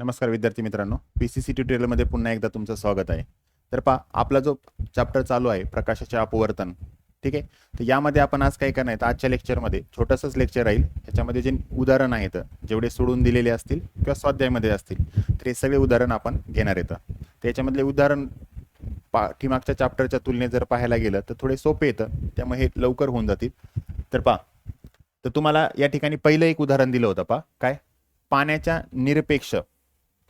नमस्कार विद्यार्थी मित्रांनो. पी सी सी ट्युटोरियलमध्ये पुन्हा एकदा तुमचं स्वागत आहे. तर पहा आपला जो चॅप्टर चालू आहे प्रकाशाचे अपवर्तन ठीक आहे? तर यामध्ये आपण आज काय करणार आहे? तर आजच्या लेक्चरमध्ये छोटंसंच लेक्चर राहील. ह्याच्यामध्ये जे उदाहरण आहेत जेवढे सोडून दिलेले असतील किंवा स्वाध्यायमध्ये असतील तर हे सगळे उदाहरण आपण घेणार येतं तर याच्यामधले उदाहरण पाठीमागच्या चॅप्टरच्या तुलनेत जर पाहायला गेलं तर थोडे सोपे येतं त्यामुळे हे लवकर होऊन जातील. तर पहा तर तुम्हाला या ठिकाणी पहिलं एक उदाहरण दिलं होतं पहा. काय? पाण्याच्या निरपेक्ष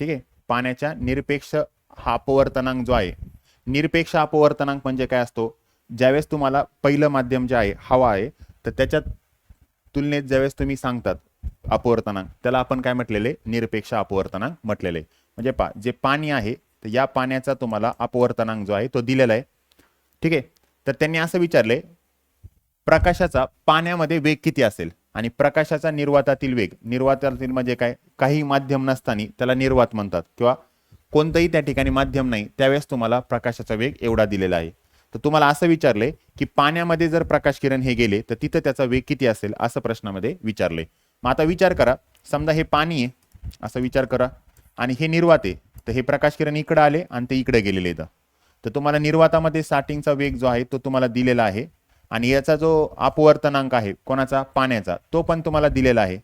ठीक आहे? पाण्याच्या निरपेक्ष हा अपवर्तनांक जो आहे निरपेक्ष अपवर्तनांक म्हणजे काय असतो? ज्यावेळेस तुम्हाला पहिलं माध्यम जे आहे हवा आहे तर त्याच्या तुलनेत ज्यावेळेस तुम्ही सांगतात अपवर्तनांक त्याला आपण काय म्हटलेले? निरपेक्ष अपवर्तनांक म्हटलेले. म्हणजे पा जे पाणी आहे तर या पाण्याचा तुम्हाला अपवर्तनांक जो आहे तो दिलेला आहे. ठीक आहे? तर त्यांनी असं विचारले प्रकाशाचा पाण्यामध्ये वेग किती असेल? आणि प्रकाशाचा निर्वातातील वेग. निर्वातातील म्हणजे काय? काही माध्यम नसताना त्याला निर्वात म्हणतात. किंवा कोणतंही त्या ठिकाणी माध्यम नाही त्यावेळेस तुम्हाला प्रकाशाचा वेग एवढा दिलेला आहे. तर तुम्हाला असं विचारले की पाण्यामध्ये जर प्रकाश किरण हे गेले तर तिथं त्याचा वेग किती असेल? असं प्रश्नामध्ये विचारले. मग आता विचार करा. समजा हे पाणी आहे. असा विचार करा. आणि हे निर्वात आहे. तर हे प्रकाश किरण इकडं आले आणि ते इकडे गेलेले तर तुम्हाला निर्वातामध्ये स्टार्टिंगचा वेग जो आहे तो तुम्हाला दिलेला आहे. आणि याचा जो अपवर्तनांक आहे कोणाचा? पाण्याचा. तो पण तुम्हाला दिलेला आहे.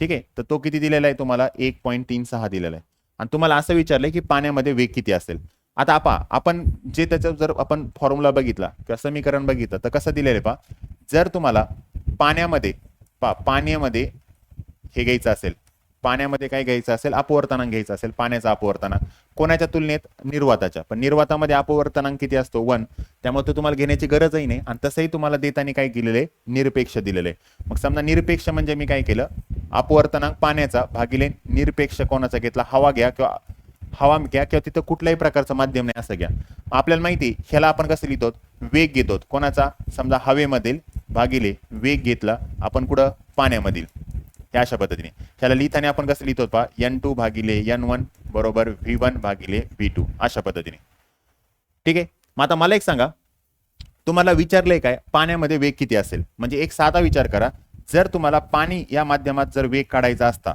ठीक आहे? तर तो किती दिलेला आहे तुम्हाला? एक पॉईंट तीन सहा दिलेला आहे. आणि तुम्हाला असं विचारलंय की पाण्यामध्ये वेग किती असेल? आता आपा आपण जे त्याचं जर आपण फॉर्म्युला बघितला किंवा समीकरण बघितलं तर कसं दिलेलं आहे पा जर तुम्हाला पाण्यामध्ये पा पाण्यामध्ये हे घ्यायचं असेल पाण्यामध्ये काय घ्यायचं असेल? अपवर्तनांक घ्यायचं असेल पाण्याचा अपवर्तनांक. कोणाच्या तुलनेत? निर्वाताच्या. पण निर्वातामध्ये अपवर्तनांक किती असतो? वन. त्यामुळे तो तुम्हाला घेण्याची गरजही नाही आणि तसंही तुम्हाला देताना काय केलेलं आहे? निरपेक्ष दिलेलं आहे. मग समजा निरपेक्ष म्हणजे मी काय केलं? अपवर्तनांक पाण्याचा भागिले निरपेक्ष कोणाचा घेतला? हवा घ्या किंवा हवा घ्या किंवा तिथं कुठल्याही प्रकारचं माध्यम नाही असं घ्या. आपल्याला माहिती आहे, ह्याला आपण कसं लिहितो? वेग घेतो. कोणाचा? समजा हवेमधील भागिले वेग घेतला आपण कुठं? पाण्यामधील. हे अशा पद्धतीने. त्याला लिहिताना आपण कसं लिहितो पहा? एन टू भागिले एन वन बरोबर व्ही वन भागिले व्ही टू अशा पद्धतीने. ठीक आहे? मग आता मला एक सांगा. तुम्हाला विचारलंय काय? पाण्यामध्ये वेग किती असेल? म्हणजे एक साधा विचार करा. जर तुम्हाला पाणी या माध्यमात जर वेग काढायचा असता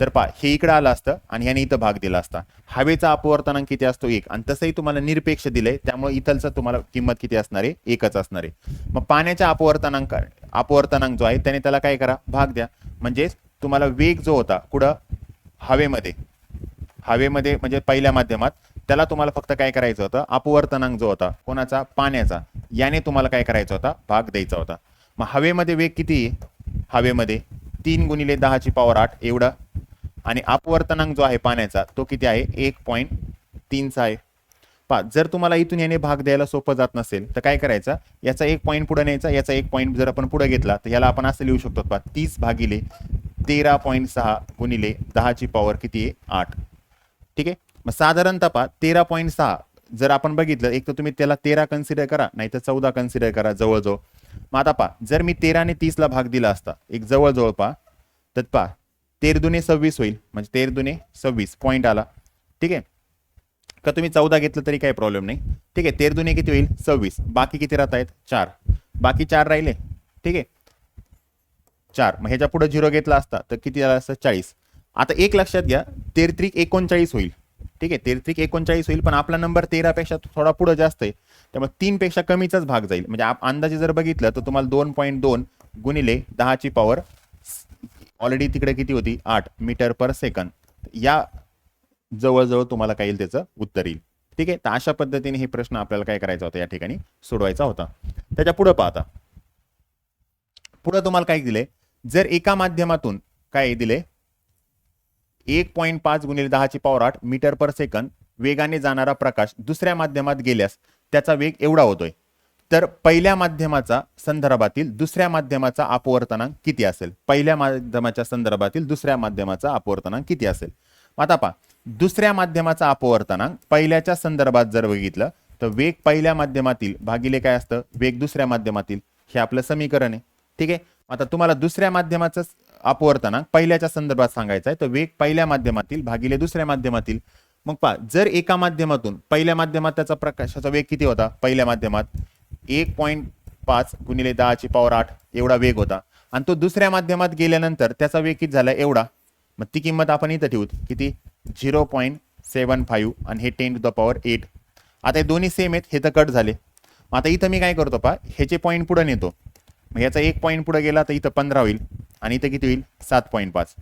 तर पा हे इकडं आलं असतं आणि ह्याने इथं भाग दिला असता. हवेचा अपवर्तनांक किती असतो? एक. आणि तसंही तुम्हाला निरपेक्ष दिलंय. त्यामुळे इथलचं तुम्हाला किंमत किती असणार आहे? एकच असणार आहे. मग पाण्याच्या अपवर्तनांक अपवर्तनांक जो आहे त्याने त्याला काय करा? भाग द्या. म्हणजेच तुम्हाला वेग जो होता कुठं? हवेमध्ये. हवेमध्ये म्हणजे पहिल्या माध्यमात त्याला तुम्हाला फक्त काय करायचं होतं? अपवर्तनांक जो होता कोणाचा? पाण्याचा. याने तुम्हाला काय करायचा होता? भाग द्यायचा होता. मग हवेमध्ये वेग किती? आहे हवेमध्ये तीन गुणिले दहाची पॉवर आठ एवढा. आणि अपवर्तनांक जो आहे पाण्याचा तो किती आहे? एक पॉईंट तीनचा आहे. पा जर तुम्हाला इथून याने भाग द्यायला सोपं जात नसेल तर काय करायचं? याचा एक पॉईंट पुढे न्यायचा याचा एक पॉईंट जर आपण पुढे घेतला तर याला आपण असं लिहू शकतो पा तीस भागिले तेरा पॉईंट सहा गुणिले दहाची पॉवर किती आहे? आठ. ठीक आहे? मग साधारणतः पा तेरा पॉईंट सहा जर आपण बघितलं एक तर तुम्ही त्याला तेरा कन्सिडर करा नाही तर चौदा कन्सिडर करा जवळजवळ. मग आता पा जर मी तेराने तीसला भाग दिला असता एक जवळजवळ पा तर पा तेर दुने सव्वीस होईल म्हणजे तेर दुने सव्वीस पॉईंट आला. ठीक आहे? का तुम्ही चौदा घेतलं तरी काही प्रॉब्लेम नाही. ठीक आहे तेर दुने किती होईल? सव्वीस. बाकी किती राहत आहेत? चार. बाकी चार राहिले? ठीक आहे. चार. मग ह्याच्या पुढे झिरो घेतला असता तर किती झाला असतं? चाळीस. आता एक लक्षात घ्या तेरत्रिक एकोणचाळीस होईल. ठीक आहे तेरत्रिक एकोणचाळीस होईल पण आपला नंबर तेरापेक्षा थोडा पुढे जास्त आहे. त्यामुळे तीनपेक्षा कमीचाच भाग जाईल. म्हणजे आप अंदाजे जर बघितलं तर तुम्हाला दोन पॉईंट दोन गुणिले दहाची पॉवर ऑलरेडी तिकडे किती होती? आठ मीटर पर सेकंद या जवळजवळ तुम्हाला काय येईल त्याचं उत्तर येईल. ठीक आहे? तर अशा पद्धतीने हे प्रश्न आपल्याला काय करायचा होता या ठिकाणी सोडवायचा होता. त्याच्या पुढे पाहता. पुढे तुम्हाला काय दिले जर एका माध्यमातून काय दिले एक पॉईंट पाच गुणिले दहाची पॉवर आठ मीटर पर सेकंद वेगाने जाणारा प्रकाश दुसऱ्या माध्यमात गेल्यास त्याचा वेग एवढा होतोय. तर पहिल्या माध्यमाचा संदर्भातील दुसऱ्या माध्यमाचा अपवर्तनांक किती असेल? पहिल्या माध्यमाच्या संदर्भातील दुसऱ्या माध्यमाचा अपवर्तनांक किती असेल? आता पहा दुसऱ्या माध्यमाचा अपवर्तनांक पहिल्याच्या संदर्भात जर बघितलं तर वेग पहिल्या माध्यमातील भागिले काय असतं? वेग दुसऱ्या माध्यमातील. हे आपलं समीकरण आहे. ठीक आहे? आता तुम्हाला दुसऱ्या माध्यमाचं अपवर्तनांक पहिल्याच्या संदर्भात सांगायचं आहे तर वेग पहिल्या माध्यमातील भागिले दुसऱ्या माध्यमातील. मग पहा जर एका माध्यमातून पहिल्या माध्यमात त्याचा प्रकाशाचा वेग किती होता? पहिल्या माध्यमात एक पॉईंट पाच गुणिले दहाची पॉवर आठ एवढा वेग होता. आणि तो दुसऱ्या माध्यमात गेल्यानंतर त्याचा वेग किती झाला? एवढा. मग ती किंमत आपण इथं ठेवू. किती? झिरो पॉईंट सेवन फाईव्ह आणि हे ten to the power eight. आता हे दोन्ही सेम आहेत हे तर कट झाले. मग आता इथं मी काय करतो पा ह्याचे पॉईंट पुढं नेतो. मग याचा एक पॉईंट पुढं गेला तर इथं पंधरा होईल आणि इथं किती होईल? सात पॉईंट पाच.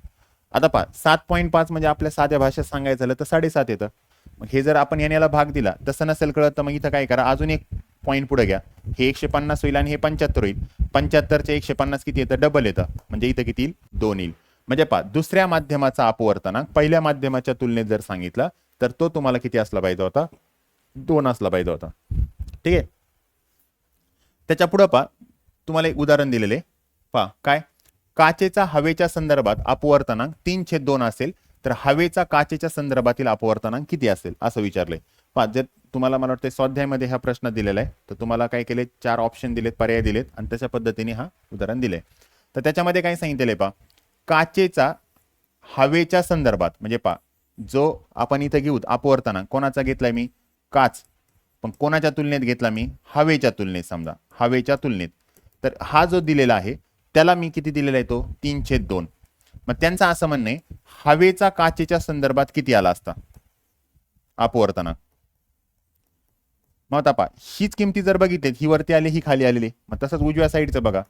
आता पहा सात पॉईंट पाच म्हणजे आपल्या साध्या भाषेत सांगायचं झालं तर साडेसात येतं. मग हे जर आपण याने याला भाग दिला तसं नसेल कळत तर मग इथं काय करा अजून एक पॉईंट पुढे घ्या. हे एकशे पन्नास होईल आणि हे पंच्याहत्तर होईल. पंच्याहत्तरचे एकशे पन्नास किती येतं? डबल येतं. म्हणजे इथं किती येईल? दोन येईल. म्हणजे पहा दुसऱ्या माध्यमाचा अपवर्तनांक पहिल्या माध्यमाच्या तुलनेत जर सांगितला तर तो तुम्हाला किती असला पाहिजे होता? दोन असला पाहिजे होता. ठीक आहे? त्याच्या पुढं पहा तुम्हाला एक उदाहरण दिलेले पहा काय? काचेचा हवेच्या संदर्भात अपवर्तनांक तीन छेद दोन असेल तर हवेचा काचेच्या संदर्भातील अपवर्तनांक किती असेल? असं विचारलंय. पहा जर तुम्हाला मला वाटतं स्वाध्यायमध्ये हा प्रश्न दिलेला आहे तर तुम्हाला काय केले? चार ऑप्शन दिलेत पर्याय दिलेत आणि तशा पद्धतीने हा उदाहरण दिले तर त्याच्यामध्ये काय सांगितलेलं आहे पहा काचेचा हवेच्या संदर्भात म्हणजे पहा जो आपण इथं घेऊ अपवर्तनांक कोणाचा घेतलाय मी? काच. पण कोणाच्या तुलनेत घेतला मी? हवेच्या तुलनेत समजा. हवेच्या तुलनेत. तर हा जो दिलेला आहे त्याला मी किती दिलेला आहे तो? तीनशे दोन. मग त्यांचं असं म्हणणं आहे हवेचा काचेच्या संदर्भात किती आला असता? अपवर्तनांक मग आता पहा हीच किमती जर बघितली ही वरती आली ही खाली आलेली. मग तसंच उजव्या साईडचं बघा.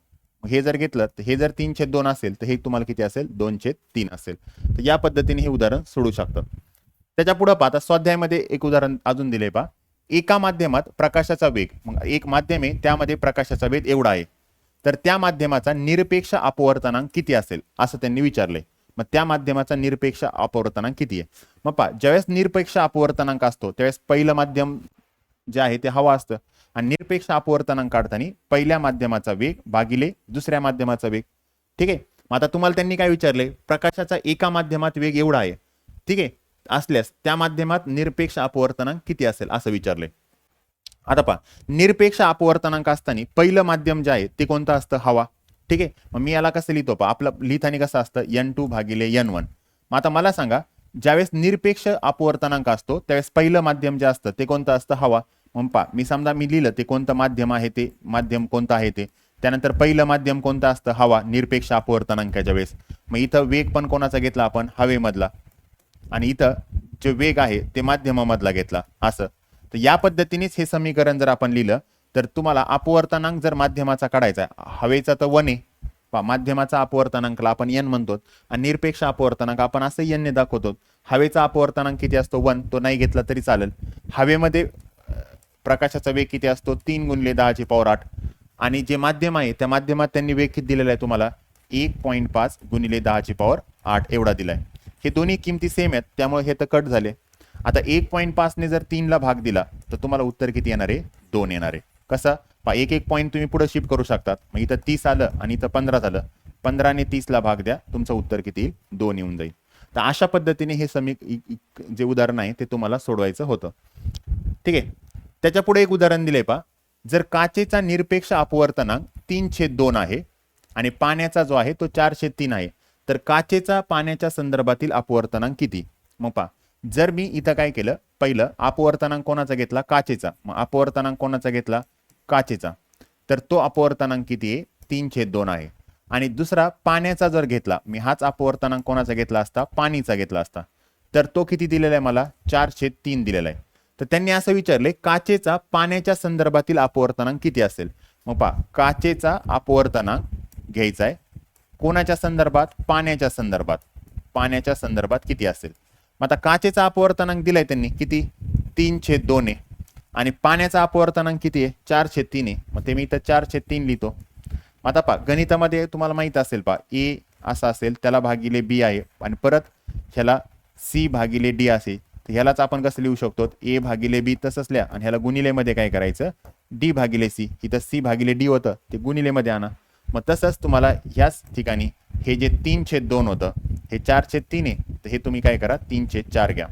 हे जर घेतलं तर हे जर तीन छेद दोन असेल तर हे तुम्हाला किती असेल? दोन छेद तीन असेल. तर या पद्धतीने हे उदाहरण सोडू शकतं. त्याच्या पुढं पहा आता एक उदाहरण अजून दिले पहा. एका माध्यमात प्रकाशाचा वेग मग एक माध्यम आहे त्यामध्ये प्रकाशाचा वेग एवढा आहे. तर त्या माध्यमाचा निरपेक्ष अपवर्तनांक किती असेल? असं त्यांनी विचारलंय. मग त्या माध्यमाचा निरपेक्ष अपवर्तनांक किती आहे? मग पहा ज्यावेळेस निरपेक्ष अपवर्तनांक असतो त्यावेळेस पहिलं माध्यम जे आहे ते हवा असतं. आणि निरपेक्ष अपवर्तनांक काढताना पहिल्या माध्यमाचा वेग भागिले दुसऱ्या माध्यमाचा वेग. ठीक आहे? मग आता तुम्हाला त्यांनी काय विचारले? प्रकाशाचा एका माध्यमात वेग एवढा आहे. ठीक आहे? असल्यास त्या माध्यमात निरपेक्ष अपवर्तनांक किती असेल? असं विचारले. आता पहा. निरपेक्ष अपवर्तनांक असताना पहिलं माध्यम जे आहे ते कोणतं असतं? हवा. ठीक आहे? मग मी याला कसं लिहितो? पहा. आपलं लिहिताना कसं असतं? एन टू भागिले एन वन मग आता मला सांगा ज्यावेळेस निरपेक्ष अपवर्तनांक असतो त्यावेळेस पहिलं माध्यम जे असतं ते कोणतं असतं? हवा. मग पा मी समजा मी लिहिलं ते कोणतं माध्यम आहे ते? माध्यम कोणतं आहे ते? त्यानंतर पहिलं माध्यम कोणतं असतं? हवा निरपेक्ष अपवर्तनांकाच्या वेळेस. मग इथं वेग पण कोणाचा घेतला आपण? हवेमधला. आणि इथं जे वेग आहे ते माध्यमामधला घेतला. असं. तर या पद्धतीनेच हे समीकरण जर आपण लिहिलं तर तुम्हाला अपवर्तनांक जर माध्यमाचा काढायचा आहे हवेचा तर वन आहे. पहा माध्यमाचा अपवर्तनांकला आपण एन म्हणतो आणि निरपेक्ष अपवर्तनांक आपण असं एनने दाखवतो हवेचा अपवर्तनांक किती असतो? वन. तो नाही घेतला तरी चालेल. हवेमध्ये प्रकाशाचा वेग किती असतो? तीन गुणले दहाची पॉवर आठ. आणि जे माध्यम आहे त्या माध्यमात त्यांनी वेग किती दिलेला आहे तुम्हाला? एक पॉईंट पाच गुणिले दहाची पॉवर आठ एवढा दिलाय. हे दोन्ही किमती सेम आहेत त्यामुळे हे तर कट झाले. आता एक पॉईंट पाचने जर तीनला भाग दिला तर तुम्हाला उत्तर किती येणार आहे? दोन येणार आहे. कसं? पा एक एक पॉईंट तुम्ही पुढे शिफ्ट करू शकतात. मग इथं तीस आलं आणि इथं पंधरा झालं. पंधराने तीसला भाग द्या तुमचं उत्तर किती येईल? दोन येऊन जाईल. तर अशा पद्धतीने हे समी जे उदाहरण आहे ते तुम्हाला सोडवायचं होतं. ठीक आहे? त्याच्या पुढे एक उदाहरण दिले पहा. जर काचेचा निरपेक्ष अपवर्तनांक तीन छेद दोन आहे आणि पाण्याचा जो आहे तो चार छेद तीन आहे तर काचेचा पाण्याच्या संदर्भातील अपवर्तनांक किती? मग पा जर मी इथं काय केलं? पहिलं अपवर्तनांक कोणाचा घेतला? काचेचा. मग अपवर्तनांक कोणाचा घेतला? काचेचा. तर तो अपवर्तनांक किती आहे? तीन छेद दोन आहे. आणि दुसरा पाण्याचा जर घेतला मी हाच अपवर्तनांक कोणाचा घेतला असता? पाणीचा घेतला असता. तर तो किती दिलेला आहे मला? चार छेद तीन दिलेला आहे. तर त्यांनी असं विचारले काचेचा पाण्याच्या संदर्भातील अपवर्तनांक किती असेल? मग पहा काचेचा अपवर्तनांक घ्यायचा आहे. कोणाच्या संदर्भात? पाण्याच्या संदर्भात. पाण्याच्या संदर्भात किती असेल? मग आता काचेचा अपवर्तनांक दिलाय त्यांनी किती? तीन छेद दोन आहे. आणि पाण्याचा अपवर्तनांक किती आहे? चार छेद तीन आहे. मग ते मी इथं चार छेद तीन लिहितो. मग आता पहा गणितामध्ये तुम्हाला माहीत असेल पहा ए असा असेल त्याला भागिले बी आहे. आणि परत ह्याला सी भागिले डी असे तर ह्यालाच आपण कसं लिहू शकतो? ए भागिले बी तसंच आणि ह्याला गुणिलेमध्ये काय करायचं? डी भागिले सी. इथं सी भागिले डी होतं. ते गुणिलेमध्ये आणा. मग तसंच तुम्हाला ह्याच ठिकाणी हे जे तीन छेद दोन होतं हे चार छेद तीन आहे. तर हे तुम्ही काय करा? तीन छेद चार घ्या.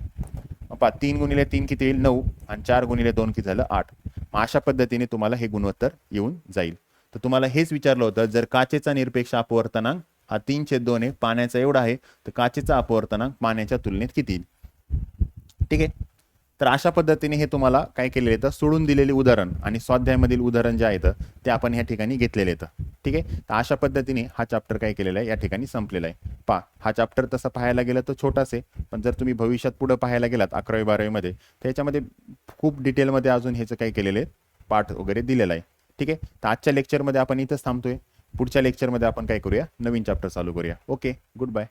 मग तीन गुणिले तीन किती येईल? नऊ. आणि चार गुणिले दोन किती झालं? आठ. मग अशा पद्धतीने तुम्हाला हे गुणोत्तर येऊन जाईल. तर तुम्हाला हेच विचारलं होतं जर काचेचा निरपेक्ष अपवर्तनांक हा तीन छेद दोन आहे पाण्याचा एवढा आहे तर काचेचा अपवर्तनांक पाण्याच्या तुलनेत किती येईल? ठीक आहे? तर अशा पद्धतीने हे तुम्हाला काय केलेलं येतं? सोडून दिलेले उदाहरण आणि स्वाध्यायामधील उदाहरण जे आहेत ते आपण ह्या ठिकाणी घेतलेले येतं ठीक आहे? तर अशा पद्धतीने हा चॅप्टर काय केलेला आहे? या ठिकाणी संपलेला आहे. पा हा चॅप्टर तसं पाहायला गेलं तर छोटाच आहे. पण जर तुम्ही भविष्यात पुढे पाहायला गेलात अकरावी बारावीमध्ये तर याच्यामध्ये खूप डिटेलमध्ये अजून ह्याचं काय केलेलं आहे? पाठ वगैरे दिलेला आहे. ठीक आहे? तर आजच्या लेक्चरमध्ये आपण इथंच थांबतोय. पुढच्या लेक्चरमध्ये आपण काय करूया? नवीन चॅप्टर चालू करूया. Okay good bye